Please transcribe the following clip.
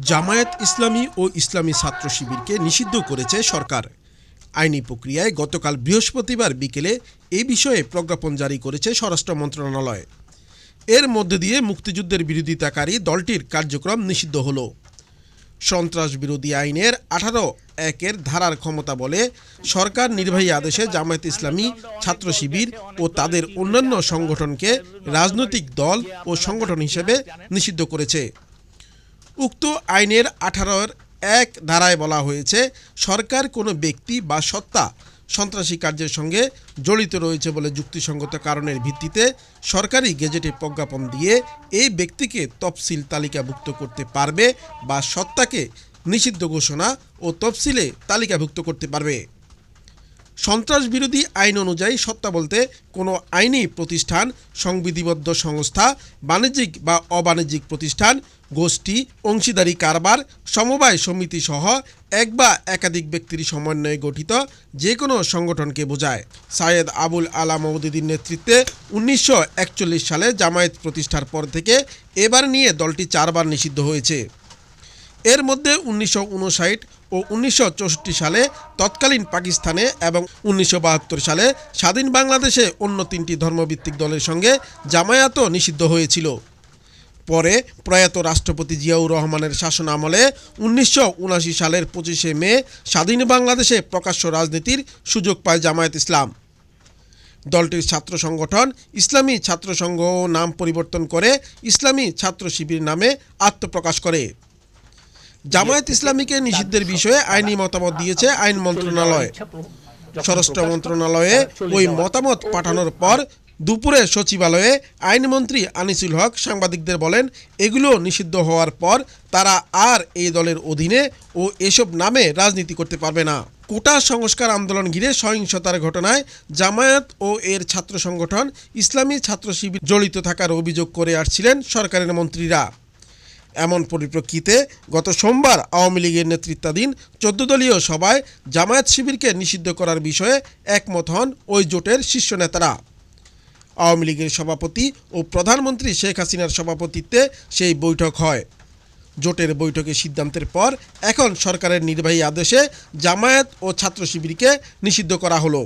জামায়াত ইসলামী ও ইসলামী ছাত্র শিবিরকে নিষিদ্ধ করেছে সরকার। আইনি প্রক্রিয়ায় গতকাল বৃহস্পতিবার বিকেলে এ বিষয়ে প্রজ্ঞাপন জারি করেছে স্বরাষ্ট্র মন্ত্রণালয়। এর মধ্যে দিয়ে মুক্তিযুদ্ধের বিরোধিতাকারী দলটির কার্যক্রম নিষিদ্ধ হল। সন্ত্রাস বিরোধী আইনের আঠারো একের ধারার ক্ষমতা বলে সরকার নির্বাহী আদেশে জামায়াত ইসলামী ছাত্র শিবির ও তাদের অন্যান্য সংগঠনকে রাজনৈতিক দল ও সংগঠন হিসেবে নিষিদ্ধ করেছে। উক্ত আইনের আঠারোর এক ধারায় বলা হয়েছে, সরকার কোনো ব্যক্তি বা সত্তা সন্ত্রাসী কার্যের সঙ্গে জড়িত রয়েছে বলে যুক্তিসঙ্গত কারণের ভিত্তিতে সরকারি গেজেটে প্রজ্ঞাপন দিয়ে এই ব্যক্তিকে তফসিল তালিকাভুক্ত করতে পারবে বা সত্তাকে নিষিদ্ধ ঘোষণা ও তফসিলে তালিকাভুক্ত করতে পারবে। সন্ত্রাস বিরোধী আইন অনুযায়ী সত্তা বলতে কোনো আইনি প্রতিষ্ঠান, সংবিধিবদ্ধ সংস্থা, বাণিজ্যিক বা অবাণিজ্যিক প্রতিষ্ঠান, গোষ্ঠী, অংশীদারি কারবার, সমবায় সমিতি সহ এক বা একাধিক ব্যক্তির সমন্বয়ে গঠিত যে কোনো সংগঠনকে বোঝায়। সায়েদ আবুল আলা মৌদুদ্দিন নেতৃত্বে উনিশশো একচল্লিশ সালে জামায়াত প্রতিষ্ঠার পর থেকে এবার নিয়ে দলটি চারবার নিষিদ্ধ হয়েছে। এর মধ্যে উনিশশো উনষাট ও উনিশশো চৌষট্টি সালে তৎকালীন পাকিস্তানে এবং উনিশশো বাহাত্তর সালে স্বাধীন বাংলাদেশে অন্য তিনটি ধর্মভিত্তিক দলের সঙ্গে জামায়াতও নিষিদ্ধ হয়েছিল। পরে প্রয়াত রাষ্ট্রপতি জিয়াউর রহমানের শাসন আমলে উনিশশো উনাশি সালের পঁচিশে মে স্বাধীন বাংলাদেশে প্রকাশ্য রাজনীতির সুযোগ পায় জামায়াত ইসলাম। দলটির ছাত্র সংগঠন ইসলামী ছাত্র সংঘ নাম পরিবর্তন করে ইসলামী ছাত্র শিবির নামে আত্মপ্রকাশ করে। জামায়াত ইসলামীকে নিষিদ্ধের বিষয়ে আইনি মতামত দিয়েছে আইন মন্ত্রণালয়। স্বরাষ্ট্র মন্ত্রণালয়ে ওই মতামত পাঠানোর পর দুপুরে সচিবালয়ে আইনমন্ত্রী আনিসুল হক সাংবাদিকদের বলেন এগুলো নিষিদ্ধ হওয়ার পর তারা আর এই দলের অধীনে ও এসব নামে রাজনীতি করতে পারবে না। কোটা সংস্কার আন্দোলন ঘিরে সহিংসতার ঘটনায় জামায়াত ও এর ছাত্র সংগঠন ইসলামী ছাত্র শিবির জড়িত থাকার অভিযোগ করে আসছিলেন সরকারের মন্ত্রীরা। এমন পরিপ্রেক্ষিতে গত সোমবার আওয়ামী লীগের নেতৃত্বাধীন চোদ্দ দলীয় সভায় জামায়াত শিবিরকে নিষিদ্ধ করার বিষয়ে একমত হন ওই জোটের শীর্ষ নেতারা। আওয়ামী লীগের সভাপতি ও প্রধানমন্ত্রী শেখ হাসিনার সভাপতিত্বে সেই বৈঠক হয়। জোটের বৈঠকে সিদ্ধান্তের পর এখন সরকারের নির্বাহী আদেশে জামায়াত ও ছাত্র শিবিরকে নিষিদ্ধ করা হলো।